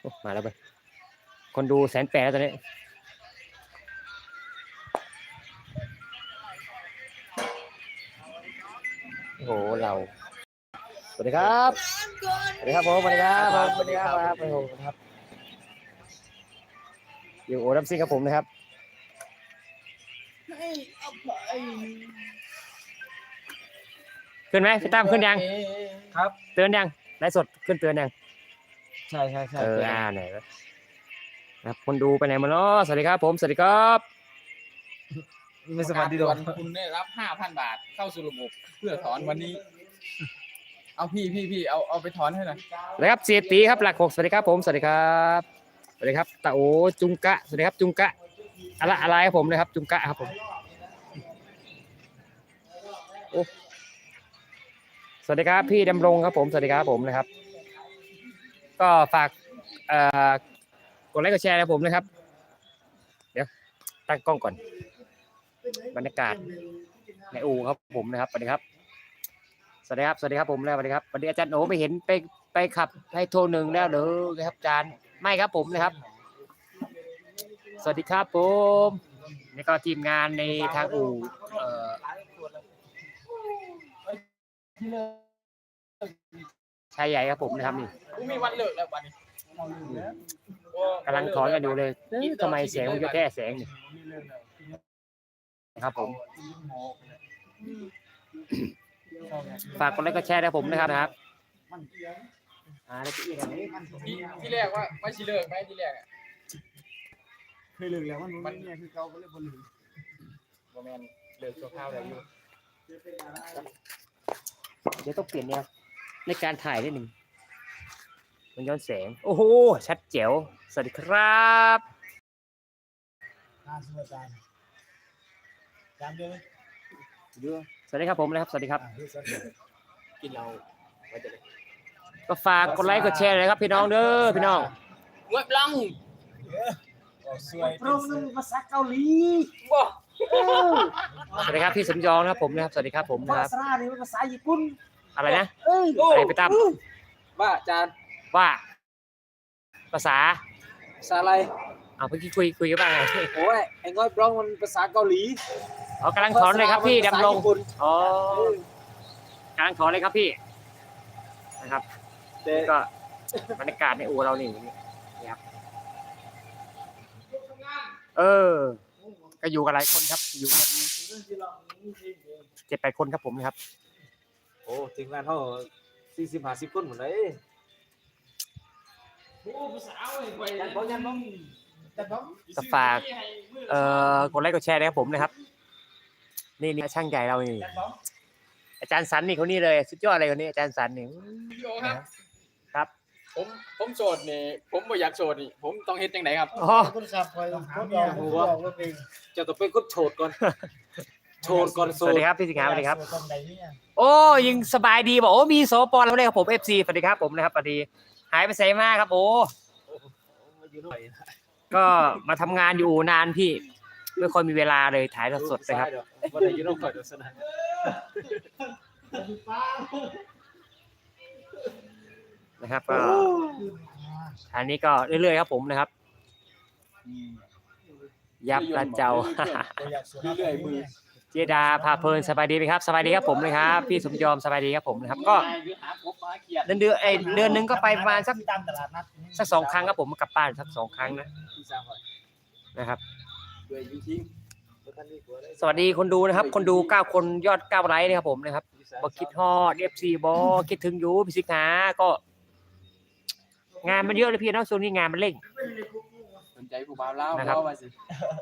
โอ้มาแล้วไปคนดูแสนแปดแล้วตอนนี้โอ้โหเราสวัสดีครับสวัสดีครับผมสวัสดีครับผมสวัสดีครับครับโอ้โหครับอยู่โอรัมซิงครับผมนะครับให้อภัยขึ้นไหมพี่ตั้มขึ้นยังครับ เตือนยังไลฟ์สดขึ้นเตือนยัง ใช่ใช่ใช่เอออ่าไหนวะนะครับคนดูไปไหนมาเนาะสวัสดีครับผมสวัสดีครับไม่สวัสดีดอกวันคุณได้รับห้าพันบาทเข้าสู่ระบบเพื่อถอนวันนี้ เอาพี่พี่พี่เอาเอาไปถอนให้หน่อยสวัสดีครับเสียตีครับหลักหกสวัสดีครับผมสวัสดีครับสวัสดีครับตาโอจุงกะสวัสดีครับจุงกะอะไรอะไรครับผมนะครับ จุงกะครับผมโอ้สวัสดีครับพี่ดำรงครับผมสวัสดีครับผมนะครับ ก็ฝากกดไลค์กดแชร์นะผมนะครับ เดี๋ยวตั้งกล้องก่อน บรรยากาศในอู่ครับผมนะครับสวัสดีครับสวัสดีครับสวัสดีครับผมแล้วสวัสดีครับวันนี้อาจารย์โอไม่เห็นไปไปขับให้โทรหนึ่งแล้วเด้อครับอาจารย์ไม่ครับผมนะครับ สวัสดีครับผมนี่ก็ทีมงานในทางอู่เอ่อ ชายใหญ่ครับผมนะครับนี่กูมีวันเลิกแล้ววันนี้กำลังถอนกันอยู่เลยเอ๊ะทำไมเสียงมันเยอะแค่แสงนี่นะครับผม ฝากกดไลค์กดแชร์นะผมนะครับนะครับอ่าแล้วจะอีกอะไรที่ที่แรกว่าไม่ชิเลิกไหมที่แรกอะเคยเลิกแล้วมันมันเนี่ยคือเก่าก็เลยบ่ลืมโมแมนเลิกชั่วคราวแล้วอยู่เดี๋ยวต้องเปลี่ยนแนว ในการถ่ายนิดหนึ่งมันย้อนแสง โอ้โห ชัดเจ๋ว สวัสดีครับงานสุดการจำได้ไหมสวัสดีครับผมนะครับ สวัสดีครับอ่าที่สุดกินเราไว้จะเลยก็ฝากกดไลค์กดแชร์เลยนะครับพี่น้องเด้อพี่น้องเว็บลังก็สวยโปรนึงภาษาเกาหลีบ่สวัสดีครับพี่สมยองนะครับผมนะครับ สวัสดีครับผมนะภาครับษานี่ภาษาญี่ปุ่น อะไรนะเอ้ยอะไรไปตั้ม ว่าจานว่า ภาษาภาษาอะไรเอาเมื่อกี้คุยคุยกันบ้างไงโอ้ยไอ้ง้อยบร้องมันภาษาเกาหลีอ๋อกำลังถอนเลยครับพี่ดำรงภาษาญี่ปุ่นอ๋อกำลังถอนเลยครับพี่ นะครับแต่ก็บรรยากาศในอู่เรานี่นี่ครับเออ ก็อยู่กันหลายคนครับ อยู่กันเจ็ดแปดคนครับผมนะครับโอ้ทีมงานเขาสี่สิบห้าสิบคนหมดเลยโอ้ภาษาเว้ยไปยันบ้องยันบ้องแต่บ้องก็ฝากเอ่อกดไลค์กดแชร์นะครับผมนะครับ นี่นี่ช่างใหญ่เรานี่แต่บ้องอาจารย์สันนี่คนนี้เลยสุดยอดเลยคนนี้อาจารย์สันนี่พี่โอครับ ครับ ผมผมโสดนี่ผมบ่อยากโสดนี่ ผมต้องเฮ็ดจังไดครับอ๋อคุณขับคอยทดลองทดลองว่าเป็นจะต้องเป็นคนโฉดก่อน โฉดก่อนสโฉวัสดดีครับพี่สิงห์ครับสวัสดีครับตรงไหนเนี่ยโอ้ยิงสบายดีบอกโอ้มีโสปอนแล้วเนี่ยครับผมเอฟซีสวัสดีครับผมนะครับสวัสดีหายไปไสมากครับ โอ้อยู่หน่อยก็มาทำงานอยู่นานพี่ไม่ค่อยมีเวลาเลยถ่ายทอดสดนะครับวันไหนอยู่น้องคอยดูสนานนะครับก็อันนี้ก็เรื่อยๆครับผมนะครับ ยับละเจ้าเรื่อยๆมือ เจดาพาเพลินสบายดีไหมครับสบายดีครับผมนะครับ พี่สมยอมสบายดีครับผมนะครับ ก็อยู่หาพบหาเกียรติเดือนเดือนไอยเดือนหนึงก็ไปประมาณสักตามตลาดนัดสักสองครั้งครับผมกลับบ้านสักสองครั้งนะพี่สร้างคอยนะครับด้วยจริงแล้วท่านนี่กลัวได้สวัสดีคนดูนะครับ คนดูเก้าคนยอดเก้าไลค์นะครับผมนะครับบอคิดฮอดเอฟซีบอคิดถึงอยู่พี่สิงหาก็ งานมันเยอะเลยพี่เนาะช่วงนี้งานมันเร่งๆสนใจผู้บ่าวเล่านะครับ เล่ามาสิ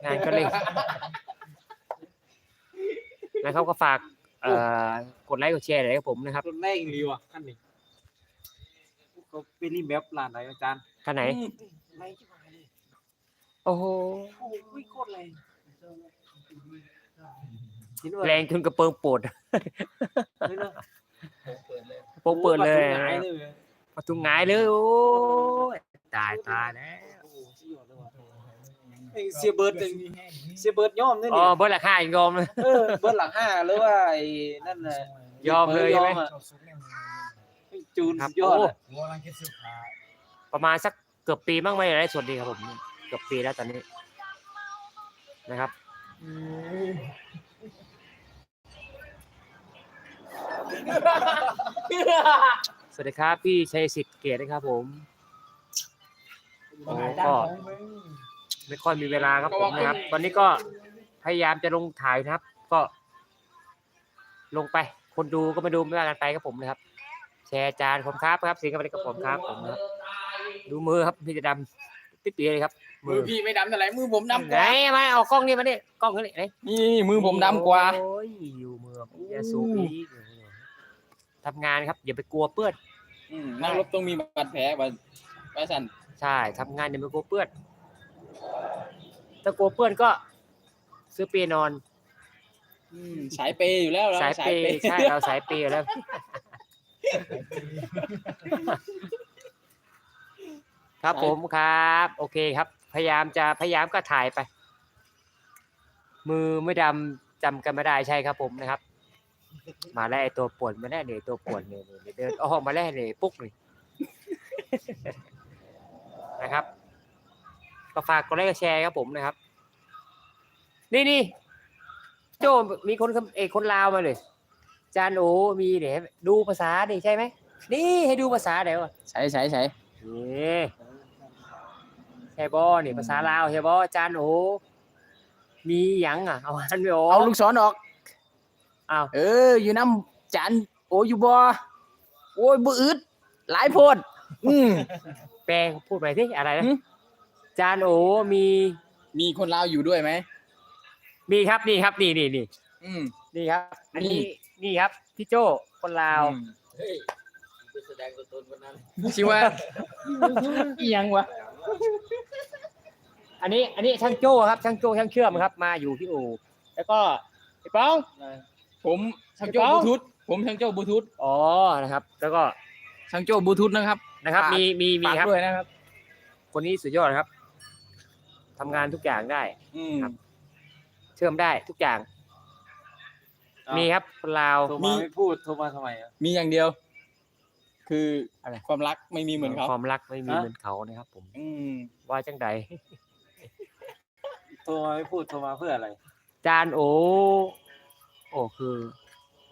งานก็เร่ง นะครับก็ฝากเอ่อกดไลค์กดแชร์หน่อยครับผมนะครับรถแรงรีว่ะขั้นนี้ก็เป็นรีแมปร้านไหนอาจารย์ท่านไหนไม่ใช่ไหมเลยโอ้โห โอ้ยโคตรแรงคิดว่าแรงจนกระเปิงปวดเฮ้ยเนอะโปงเปิดเลยโอ้ประตูหงายเลยประตูหงายเลย โอ้ยตายตายแล้ว โอ้โหสุดยอดเลยว่ะ ไอ้เสียเบิร์ดเองเสียเบิร์ดยอมเนี่ยอ๋อนี่เบิร์ดราคาอีกยอมเลย เออเบิร์ดหลังห้าหรือว่าไอ้นั่นน่ะยอมเลยใช่ไหม อะจูนครับสุดยอดโอ้ อะหัวรังคิดสุขาประมาณสักเกือบปีบ้างไหมไลฟ์สดดีครับผม เกือบปีแล้วตอนนี้นะครับสวัสดีครับพี่ชัยสิทธิ์เกตนะครับผม โอ้ก็ ไม่ค่อยมีเวลาครับผมนะครับ ตอนนี้ก็พยายามจะลงถ่ายนะครับ ก็ ลงไป คนดูก็มาดูไม่ว่ากันไปครับผมนะครับ แชร์จานผมครับครับสิงห์กับผมครับผมนะครับ ดูมือครับพี่จะดำปิ๊ดเปียเลยครับ มือพี่ไม่ดำเท่าไหร่มือผมดำกไหนว่ามาเอากล้องนี่มาเนี่ยกล้องนี่ไหนนี่มือผมดำกว่าโอ้ยอยู่มืออย่าสูบอีกทำงานครับ อย่าไปกลัวเปื้อนอืมนั่งรถต้องมีบาดแผลบาดบาดสันใช่ทำงานอย่าไปกลัวเปื้อน ถ้ากลัวเปื้อนก็ซื้อเปียนอน อืมสายเปย์อยู่แล้วเราสายเปย์ใช่เราสายเปย์อยู่แล้ว ครับผมครับ โอเคครับ พยายามจะพยายามก็ถ่ายไป มือไม่ดำจำกันไม่ได้ใช่ครับผมนะครับ มาแล้วไอ้ตัวป่วนมาแล้วเนี่ยตัวป่วนเนี่ยเนี่ยเดินออกมาแล้วเนี่ยปุ๊กนี่นะครับ ก็ฝากกดไลค์กดแชร์ครับผมนะครับ นี่นี่โจมีคนคำเอกคนลาวมาเลยจานโอมีเดี๋ยวดูภาษาดิใช่ไหมนี่ให้ดูภาษาเดี๋ยวใช่ใช่ใช่นี่ใช่บอนี่ภาษาลาวใช่บอจานโอมีหยังอะเอาอันไม่ออกเอาลูกศรออกอ้าวเออ อยู่น้ำจานโออยู่บ่โอ้ยบ่อึดหลายโพดอืมแปลงพูดไปที่อะไรนะหึ จานโอมีมีคนลาวอยู่ด้วยไหมมีครับนี่ครับนี่นี่นี่อืม นี่ครับ อันนี่นี้นี่ครับพี่โจคนลาว อืมชิว่าอีหยังวะอันนี้อันนี้ช่างโจ้ครับช่างโจ้ช่างเชื่อมครับ มาอยู่ที่อู่แล้วก็ไอ้ป้อง ผมช่างโจ้พี่บเปาลูทูธผมช่างโจ้บลูทูธอ๋อนะครับ แล้วก็ช่างโจ้บลูทูธนะครับนะครับฝากมีมีมีฝากครับ ด้วยนะครับ คนนี้สุดยอดครับ ทำงานทุกอย่างได้ อืม ครับ เชื่อมได้ทุกอย่าง อ้าว มีครับคนลาว โทรมาไม่พูดโทรมาทำไมอะมีอย่างเดียว คืออะไร ความรักไม่มีเหมือนเขาความรักไม่มีฮะ เหมือนเขานะครับ ผมอืมว่าจังใดโทรมาไม่พูดโทรมาเพื่ออะไรจานโอโอ้คือ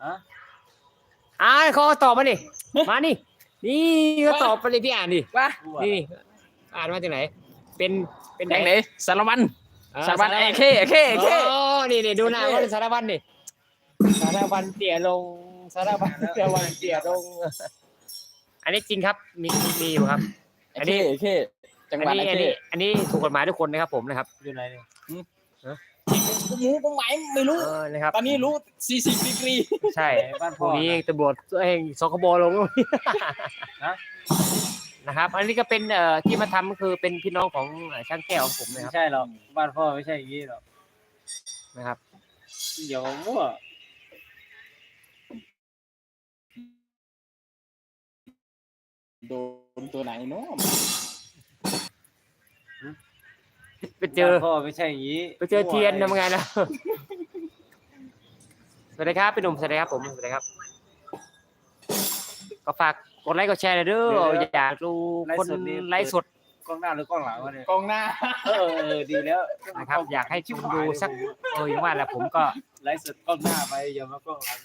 อะอ่าเขาตอบมานี่มานี่นี่เขาตอบไปเลยพี่อ่านดิว่า พูดอะไรนี่อ่านมาจากไหน เป็นเป็นแดงไหนสารวัตรอ่สารวัตรเอเคเอเคเอเค โอ้นี่นี่ดูหน้าเขาเป็นสารวัตรนี่สารวัตรเตี่ยลงสารวัตรสารวัตรเตี่ยลง อันนี้จริงครับมีมีมีอยู่ครับเอเคเอเคจังหวัดอันเอนี้เคอันนี้อันนี้ถูกกฎหมายทุกคนนะครับผมนะครับอยู่ไหนเนี่ยหมูกฎหมายไม่รู้ เออนะครับตอนนี้รู้ 40ดีกรีใช่บ้านพพ่อรุ่งนี้นะตำรวจเองสคบลงฮะ นะครับ อันนี้ก็เป็นเอ่อที่มาทำก็คือเป็นพี่น้องของเอ่อช่างแก้วของผมนะไม่ครับใช่หรอกบ้านพ่อไม่ใช่อย่างนี้หรอกนะครับอย่ามามั่วโดนตัวไหนเนาะไปเจอบ้านพ่อไม่ใช่อย่างนี้ไปเจอเทียนมั่วทำไงนะ สวัสดีครับพี่หนุ่มสวัสดีครับผมสวัสดีครับ ก็ฝาก กดไลค์กดแชร์หน่อยเด้ออยากดูคนไลฟ์สดกล้องหน้าหรือกล้องหลังวะเนี่ยกองหน้า เออเออดีแล้วนะครับอยากให้ชมดูสักเอออย่างว่าแหละผมก็ไลฟ์สดกล้องหน้าไปอย่ามากล้องหลัง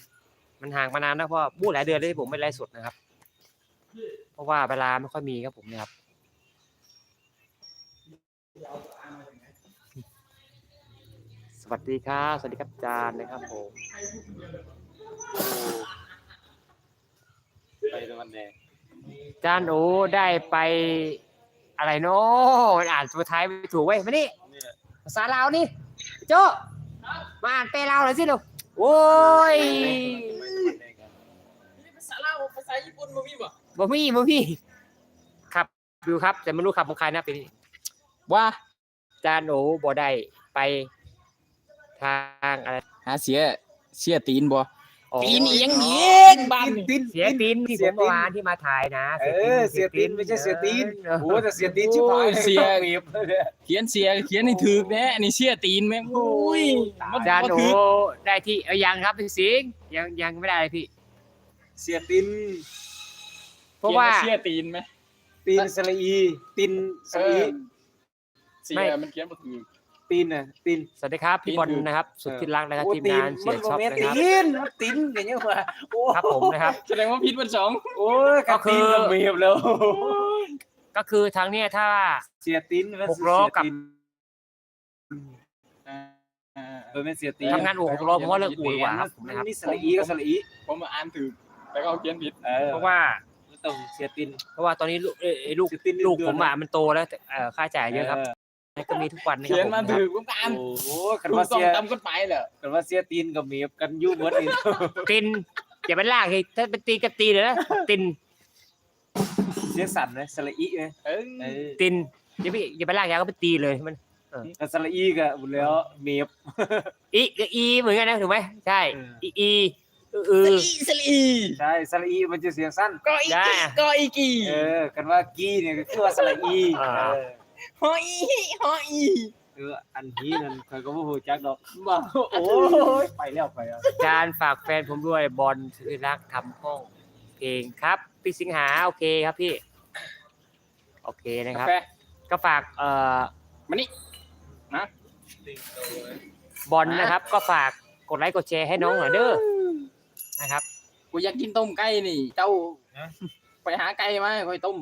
มันห่างมานานนะเพราะว่าบู้หลายเดือนเลยที่ผมไม่ไลฟ์สดนะครับ เพราะว่าเวลาไม่ค่อยมีครับผมนะครับสวัสดีครับสวัสดีครับอาจารย์นะครับผม ไปตะวันแดงอาจารย์โอได้ไปอะไรเนาะอ่านตัวท้ายไม่ถูกเว้ยมานี่เนี่ยภาษาลาวนี่โจมาอ่านเปลลาวหน่อยสิลูกโอ้ยไปตะวันแดงกันภาษาลาวภาษาญี่ปุ่นบ่มีบ่บ่มีบ่มีครับดูครับ แต่ไม่รู้ขับของใครนะปีนี้ว่าจานโอบ่ได้ไปทางอะไรหาเสียเสียตีนบ่ อ๋อตีนอีหยังเนียบ้านนี่เสียตีนที่ผมเมื่อวานที่มาถ่ายนะเออเสียตีนไม่ใช่เสียตีนเออโอ้แต่เสียตีนชิบหายเสียบีบเขียนเสียเขียนให้ถูกแน่อันนี้เสียตีนแม่งโอ้ยมันจานบ่โอถูกได้ที่เออยังครับพี่สิงห์ยังยังไม่ได้เลยพี่ เสียตีนเพราะว่าขียนเสียตีนไหมตีนสระอีตินสเอระอีอเสียมันเขียนบ่ถูก ตีนน่ะตีน สวัสดีครับ พี่บอลตีนคือนะครับ สุดที่รักนะครับโอ้ทีมตีงานเสียช็อปมันะตีครับนมันตีนอย่างเงี้ยว่าโอ้ครับผมนะครับ แสดงว่าพิษมันสองโอ้ยก็ก็คืคืออกับเมียบแล้วก็คือทางเนี้ยถ้า เสียตีนมันหกล้อกับ เสียตีนอ่าอ่าเออเป็นเสียตีนทำงานอู่หกล้อเพราะว่าเลิกอู่ดีกว่าครับผมนะครับนี่สระอีก็สระอีผมมาอ่านถูกแต่ก็เอาเขียนผิดเออเพราะว่ามันต้องเสียตีนเพราะว่าตอนนี้ลูกเอ้ยเอ้ยลูกเสียตีนลูกเดืผอนมอะมันโตแล้วแต่เอ่อค่าใช้จ่ายเยอะครับ ก็มีทุกวันนะคเขียรันบผมมานะคถูรับกผมก็อ่านโอ้โหคันถูกว่าต้องเสียตามกฎหมายเหรอคันว่าเสียตีนกับเมียบกันอยู่เหมือนอีกตินอย่าไปลากเลยถ้าเป็นตีก็ตีเลยนะตินเสียสั่นนะสระอีไงเออเออตินอย่าไปอย่าไปลากยาวก็ไปตีเลยมันแต่สระอีก็หมดแล้วเมียบอีกับอีเหมือนกันนะถูกไหมใช่เอออีอีเออเออสลีใช่สระอีมันจะเสียงสั้นก็อีได้กีก็อีกีเออกันว่ากี้เนี่ยก็คือว่าสระอีอ่าเออ ฮออีฮออีเอออันนี้นั่นเคยก็บ่ฮู้จักดอกบ่าโอ้ยไปแล้วไปแล้วการฝากแฟนผมด้วยบอลสุริรักษ์ทำห้องเพลงครับ พี่สิงหาโอเคครับพี่ โอเคนะคการับ แฟก็ฝากเอ่อมานี่นะบอลนะครับ ก็ฝากกดไลค์กดแชร์ให้น้องหน่อยเด้อนะครับ กูอยากกินต้มไก่นี่ เจ้า ไปหาไก่มาค่อยต้ม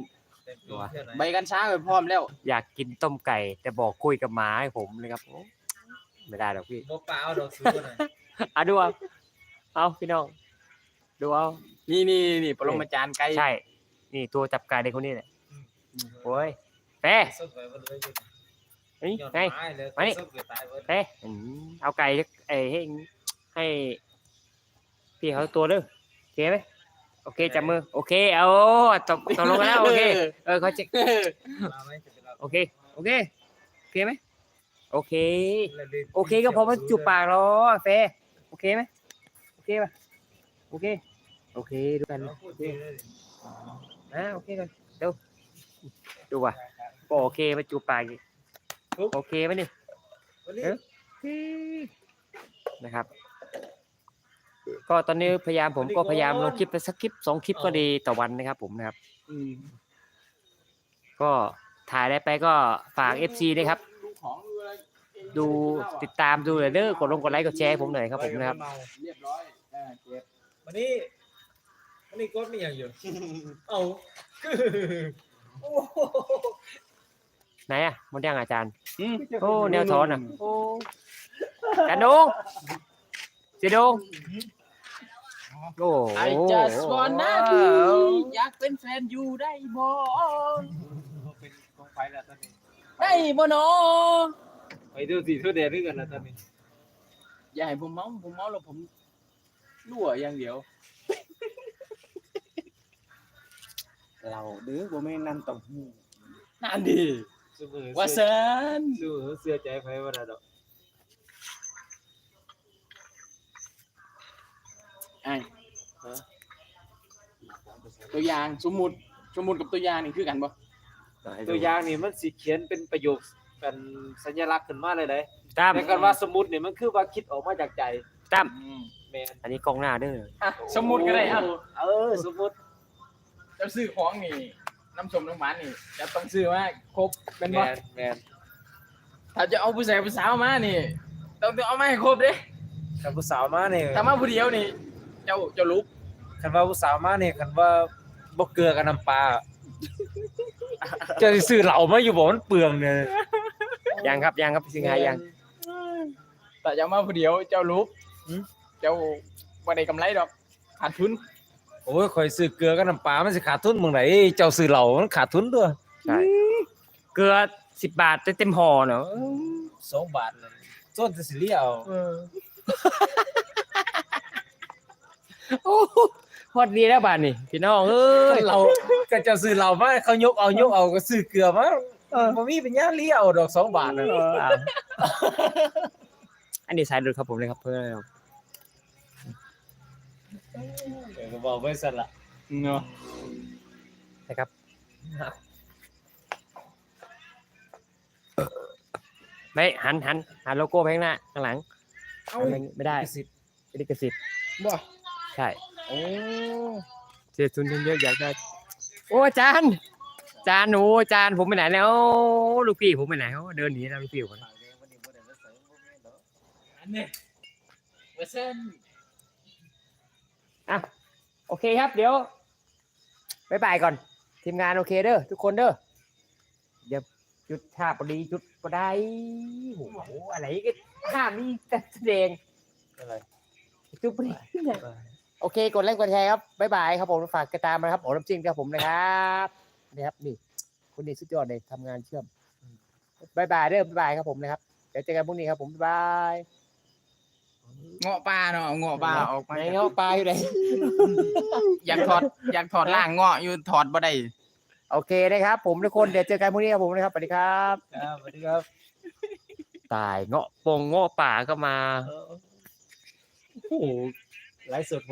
ใบกัญชาไปพร้อมแล้วอยากกินต้มไก่ แต่บอกคุยกับหมาให้ผมนะครับโอ้ไม่ได้หรอกพี่บ่เปล่าดอกซื้อน่ะอะดูเอาเอาพี่น้องดูเอานี่นี่นี่ปรมาจารย์ไก่ใช่ นี่ตัวจับไก่ในคนนี้แหละโอ้ยแฟสดไว้บ่เลยอยู่นี่ยอดไงไม้เลยมานี่สดไว้ตายเบิดเฮ้ยอืมเอาไก่เอ้ยให้ให้พี่เขาตัวเด้อโอเคไหมโอเคจับมือ โอเคเอาตกตกลงกันแล้วโอเคเออเขาจะมาไหมจะไปรับโอเคโอเคโอเคไหมโอเค โอเคก็พอมันจูบปากแล้วเฟโอเคไหมโอเคป่ะโอเค โอเคดูกันเราพูดดีเลยอ่าโอเคกันเร็วดูว่ะโอเคมาจูบปากอีกโอเคไหมนี่วันนี้เอ๊ะนะครับ ก็ตอนนี้พยายามผมก็พยายามลงคลิปไปสักคลิปสองคลิปก็ดีต่อวันนะครับ ผมนะครับ อืมก็ถ่ายได้ไปก็ฝาก FC นะครับดูของดูอะไรดูติดตามดูเลยเด้อกดลงกดไลค์กดแชร์ให้ผมหน่อยครับผมนะครับ เรียบร้อยอ่าเก็บวันนี้วันนี้กดมีอย่างอยู่ เอาคือโอ้โหไหนอะหมดยังอาจารย์อืมโอ้แนวถอนอะ โอ้อาจารย์ดง เสียดงโอ้ไอ just wanna be อยากเป็นแฟนอยู่ได้บ่เป็นกองไฟแล้วตอนนี้ได้บ่เนาะไปดูสิทั่วแดนด้วยกันแล้วตอนนี้อย่าให้ผมเมาผมเมาแล้วผมรั่วอย่างเดียว เราดื้อบ่แม่นนั่นต้องหูนั่นดิสู้มือว่าเสื้อซันสู้มือเสื้อใจไฟว่าดอก ไอ้ตัวอย่างสมมุติสมมุติกับตัวอย่างนี่คือกันบ่ตัวอย่างนี่มันสิเขียนเป็นประโยคเป็นสัญลักษณ์ขึ้นมาเลยเลยตั้มแต่กันว่าสมมุตินี่มันคือว่าคิดออกมาจากใจตั้มแม่นอันนี้กล้องหน้าเด้ออะสมมุติก็ได้อะเออสมมุติจะซื้อของนี่น้ำส้มน้ำหวานนี่จะต้องซื้อมาครบเป็นแมบ่นแมนถ้าจะเอาผู้ชายผู้สาวมานี่ต้องต้องเอามาให้ครบเด้คันผู้สาวมาเนี่ยถ้ามาผู้เดียวนี่ เจ้าเจ้าลุกคันว่าผู้สาวมาเนี่ยคันว่าบ่เกลือกับน้ำปลาจะสิซื้อเหล้ามาอยู่บ่มันเปลืองเนี่ยยังครับยังครับสิงหายัง แต่จะมาผู้เดียวเจ้าลุกหืมเจ้าบ่ได้กำไรดอกขาดทุนโอ้ยข่อยซื้อเกลือกับน้ำปลามันสิขาดทุนเมืองไหนเจ้าซื้อเหล้ามันขาดทุนด้วยใช่เกลือสิบบาทเต็มห่อเนาะสองบาทเลยส่วนจะสิเลี้ยว โอ้โหพอดีแล้วบาทนี่พี่น้องเอ้ยเราก็เจ้าซื้อเหล้ามาเขายกเอายกเอาก็ซื้อเกลือมาบ่มีปัญญาเลี้ยวดอกสองบาทน่ะเออเอาอันนี้สายดูดครับผมเลยครับเพื่อนเดี๋ยวก็บอกไว้สั่นละเนาะนะครับไม่หันหันหันโลโก้ไปข้างหน้าข้างหลังเอาไม่ไม่ได้สิทธิ์ไม่ได้กระสิทธิ์บ่ ใช่โอ้เสียทุนเยอะๆอยากได้โอ้อาจารย์อาจจานหนูจานผมไปไหนแล้วลูกพี่ผมไปไหนเขาเดินหนีแล้วลูกพี่ผมอันนี้เวอร์ชันอะโอเคครับ เดี๋ยวบายบายก่อน ทีมงานโอเคเด้อทุกคนเด้อเดี๋ยวจุดท่าพอดีจุดก็ได้โอ้โหอะไรก็ห้ามนี่แต่แสดงอะไรจุดพอดีเนี่ย โอเค กดไลค์กดแชร์ครับบายบายครับผมฝากติดตามนะครับโอ้น้ำจิ้มครับผมนะครับนี่ครับนี่คุณนี่สุดยอดเลยทำงานเชื่อมบายบายเด้อบายบายครับผมนะครับเดี๋ยวเจอกันพรุ่งนี้ครับผมบ๊ายบายเงาะปลาเนาะเอาเงาะปลาออกมาไหนเงาะปลาอยู่ไหนอยากถอดอยากถอดล่างเงาะอยู่ถอดบ่ได้โอเคนะครับ ผมทุกคนเดี๋ยวเจอกันพรุ่งนี้ครับผมนะครับสวัสดีครับครับสวัสดีครับ ตายเงาะปงเงาะป่าก็มาโอ้โหไลฟ์สด